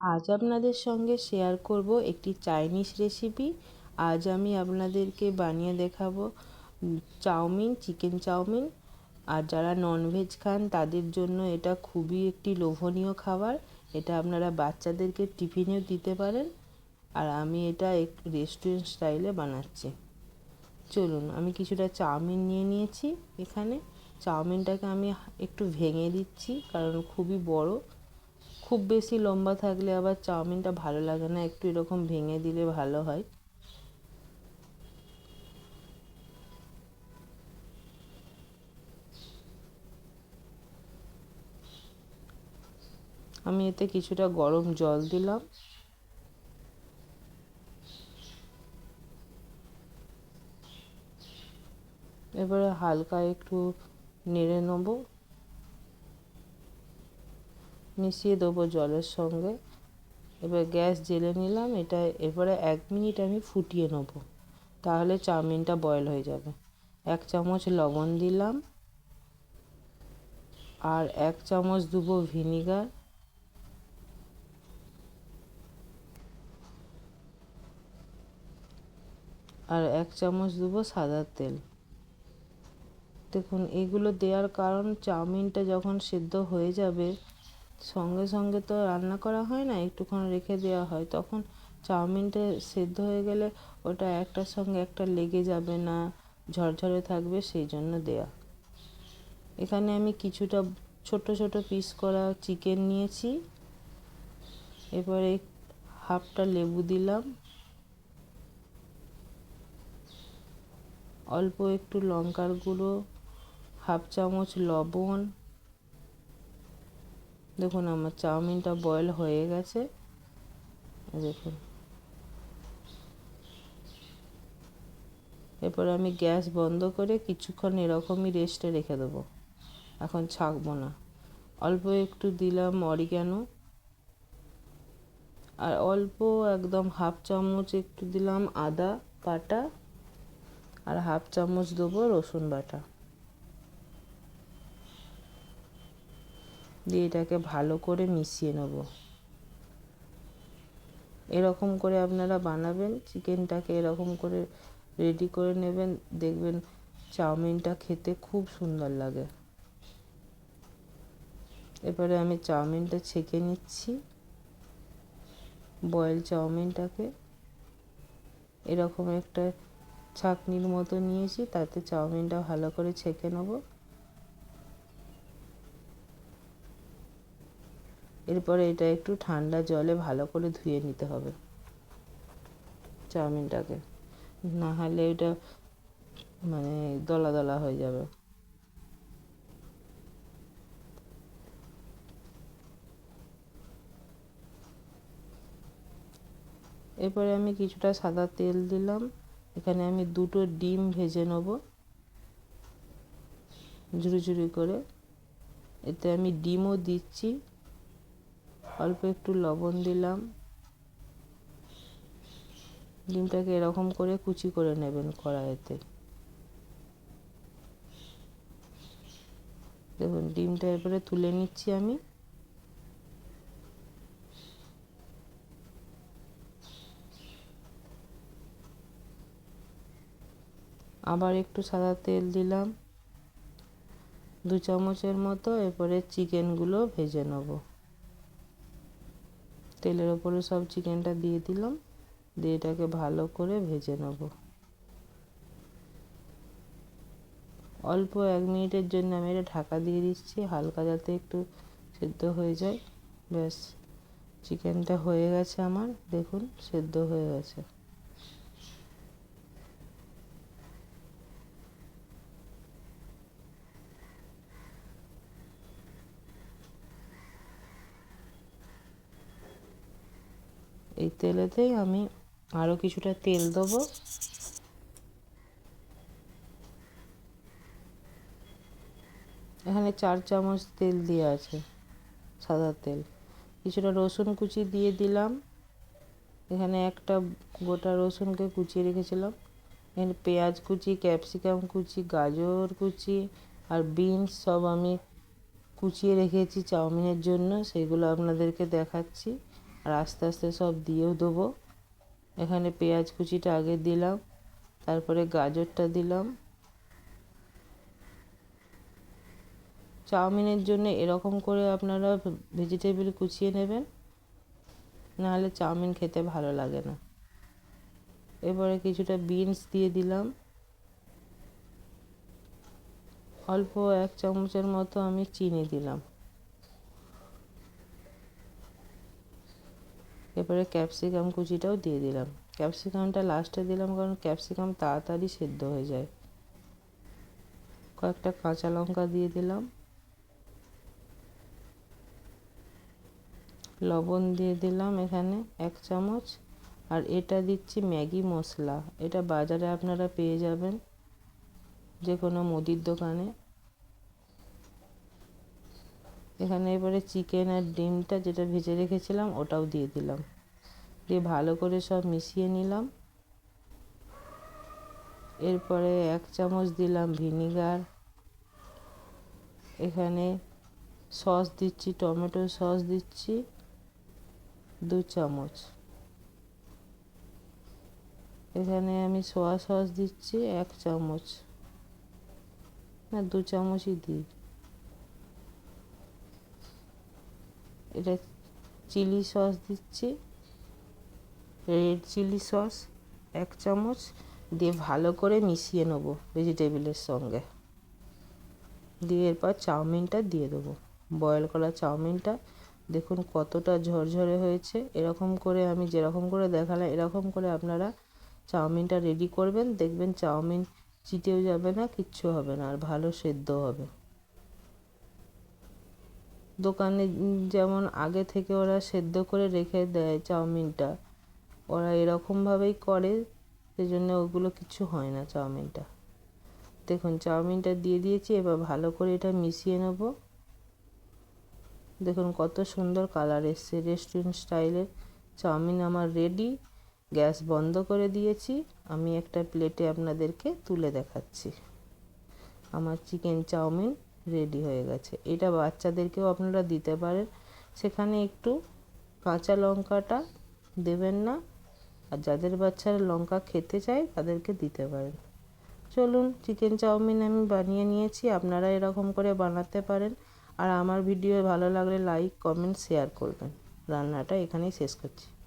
আজ আপনাদের সঙ্গে শেয়ার করব একটি চাইনিজ রেসিপি আজ আমি আপনাদেরকে বানিয়ে দেখাবো চাউমিন চিকেন চাউমিন। আর যারা ননভেজ খান, তাদের জন্য এটা খুবই একটি লোভনীয় খাবার। এটা আপনারা বাচ্চাদেরকে টিফিনেও দিতে পারেন। আর আমি এটা এক রেস্টুরেন্ট স্টাইলে বানাচ্ছি। চলুন, আমি কিছুটা চাউমিন নিয়ে নিয়েছি এখানে। চাউমিনটাকে আমি একটু ভেঙে দিচ্ছি, কারণ খুবই বড়। খুব বেশি লম্বা থাকলে আবার চাউমিনটা ভালো লাগে না, একটু এরকম ভেঙে দিলে ভালো হয়। আমি এতে কিছুটা গরম জল দিলাম। এবারে হালকা একটু নেড়ে নেব। মিশিয়ে দেবো জলের সঙ্গে। এবার গ্যাস জেলে নিলাম, এটা এরপরে এক মিনিট আমি ফুটিয়ে নেব। তাহলে চাউমিনটা বয়েল হয়ে যাবে। এক চামচ লবণ দিলাম। আর এক চামচ দেবো ভিনিগার আর এক চামচ দেবো সাদা তেল। দেখুন, এগুলো দেওয়ার কারণ চাউমিনটা যখন সেদ্ধ হয়ে যাবে সঙ্গে সঙ্গে তো রান্না করা হয় না একটুক্ষণ রেখে দেওয়া হয়। তখন চাউমিনটা সেদ্ধ হয়ে গেলে ওটা একটার সঙ্গে একটা লেগে যাবে না, ঝরঝরে থাকবে, সেই জন্য দেয়া। এখানে আমি কিছুটা ছোট ছোট পিস করা চিকেন নিয়েছি। এবারে হাফটা লেবু দিলাম। অল্প একটু লঙ্কার গুঁড়ো, হাফ চামচ লবণ দেখুন, আমার চাউমিনটা বয়েল হয়ে গেছে। দেখুন। এরপর আমি গ্যাস বন্ধ করে কিছুক্ষণ এরকমই রেস্টে রেখে দেবো। এখন ছাকবো না। অল্প একটু দিলাম অরিগ্যানো আর অল্প একদম হাফ চামচ একটু দিলাম আদা বাটা। আর হাফ চামচ দেবো রসুন বাটা। দিয়ে এটাকে ভালো করে মিশিয়ে নেব। এরকম করে আপনারা বানাবেন, চিকেনটাকে এরকম করে রেডি করে নেবেন। দেখবেন চাউমিনটা খেতে খুব সুন্দর লাগে। এবারে আমি চাউমিনটা ছেঁকে নিচ্ছি। বয়েল চাউমিনটাকে এরকম একটা ছাকনির মতো নিয়েছি, তাতে চাউমিনটা ভালো করে ছেঁকে নেব। এরপরে এটা একটু ঠান্ডা জলে ভালো করে ধুয়ে নিতে হবে চাউমিনটাকে। না হলে এটা মানে দলা দলা হয়ে যাবে। এরপরে আমি কিছুটা সাদা তেল দিলাম। এখানে আমি দুটো ডিম ভেজে নেব। ঝুড়ি ঝুড়ি করে। এতে আমি ডিমও দিচ্ছি। অল্প একটু লবণ দিলাম। ডিমটাকে এরকম করে কুচি করে নেবেন কড়াইতে। দেখুন, ডিমটা এরপরে তুলে নিচ্ছি আমি। আবার একটু সাদা তেল দিলাম। দু চামচের মতো এরপরে চিকেনগুলো ভেজে নেব। তেলের ওপরে সব চিকেনটা দিয়ে দিলাম, দিয়ে এটাকে ভালো করে ভেজে নেব। অল্প এক মিনিটের জন্য আমি এটা ঢাকা দিয়ে দিচ্ছি, হালকা যাতে একটু সেদ্ধ হয়ে যায়। ব্যাস, চিকেনটা হয়ে গেছে আমার, দেখুন, সেদ্ধ হয়ে গেছে। এই তেলেতেই আমি আরও কিছুটা তেল দেবো। এখানে চার চামচ তেল দিয়ে আছে, সাদা তেল। কিছুটা রসুন কুচি দিয়ে দিলাম। এখানে একটা গোটা রসুনকে কুচিয়ে রেখেছিলাম। এখানে পেঁয়াজ কুচি, ক্যাপসিকাম কুচি, গাজর কুচি আর বিনস সব আমি কুচিয়ে রেখেছি চাউমিনের জন্য। সেগুলো আপনাদেরকে দেখাচ্ছি। আর আস্তে আস্তে সব দিয়েও দেবো। এখানে পেঁয়াজ কুচিটা আগে দিলাম, তারপরে গাজরটা দিলাম। চাউমিনের জন্য এরকম করে আপনারা ভেজিটেবিল কুচিয়ে নেবেন, নাহলে চাউমিন খেতে ভালো লাগে না। এবারে কিছুটা বিনস দিয়ে দিলাম। অল্প এক চামচের মতো আমি চিনি দিলাম। এবারে ক্যাপসিকাম কুচিটাও দিয়ে দিলাম। ক্যাপসিকামটা লাস্টে দিলাম কারণ ক্যাপসিকাম তাড়াতাড়ি সেদ্ধ হয়ে যায়। কয়েকটা কাঁচা লঙ্কা দিয়ে দিলাম। লবণ দিয়ে দিলাম এখানে এক চামচ। আর এটা দিচ্ছি ম্যাগি মশলা। এটা বাজারে আপনারা পেয়ে যাবেন যে কোনো মুদির দোকানে। এখানে এবারে চিকেন আর ডিমটা যেটা ভেজে রেখেছিলাম, ওটাও দিয়ে দিলাম। দিয়ে ভালো করে সব মিশিয়ে নিলাম। এরপরে এক চামচ দিলাম ভিনিগার। এখানে সস দিচ্ছি, টমেটো সস দিচ্ছি, দু চামচ। এখানে আমি সোয়া সস দিচ্ছি, এক চামচ। না, দু চামচই দিই এটা চিলি সস দিচ্ছি। রেড চিলি সস এক চামচ দিয়ে ভালো করে মিশিয়ে নেব ভেজিটেবিলের সঙ্গে। দিয়ে এরপর চাউমিনটা দিয়ে দেবো। বয়েল করা চাউমিনটা দেখুন কতটা ঝরঝরে হয়েছে। এরকম করে আমি যেরকম করে দেখালাম, এরকম করে আপনারা চাউমিনটা রেডি করবেন। দেখবেন চাউমিন চিটেও যাবে না, কিচ্ছু হবে না, আর ভালো সেদ্ধ হবে। দোকানে যেমন আগে থেকে ওরা সেদ্ধ করে রেখে দেয় চাউমিনটা, ওরা এরকমভাবেই করে, সেজন্য ওগুলো কিছু হয় না চাউমিনটা। দেখুন, চাউমিনটা দিয়ে দিয়েছি, এবার ভালো করে এটা মিশিয়ে নেব। দেখুন, কত সুন্দর কালার এসছে, রেস্টুরেন্ট স্টাইলের চাউমিন আমার রেডি। গ্যাস বন্ধ করে দিয়েছি, আমি একটা প্লেটে আপনাদেরকে তুলে দেখাচ্ছি। আমার চিকেন চাউমিন। রেডি হয়ে গেছে। এটা বাচ্চাদেরকেও আপনারা দিতে পারেন। সেখানে একটু কাঁচা লঙ্কাটা দেবেন না। আর যাদের বাচ্চারা লঙ্কা খেতে চায়, তাদেরকে দিতে পারেন। চলুন চিকেন চাউমিন আমি বানিয়ে নিয়েছি। আপনারা এরকম করে বানাতে পারেন। আর আমার ভিডিও ভালো লাগলে লাইক কমেন্ট শেয়ার করবেন। রান্নাটা এখানেই শেষ করছি।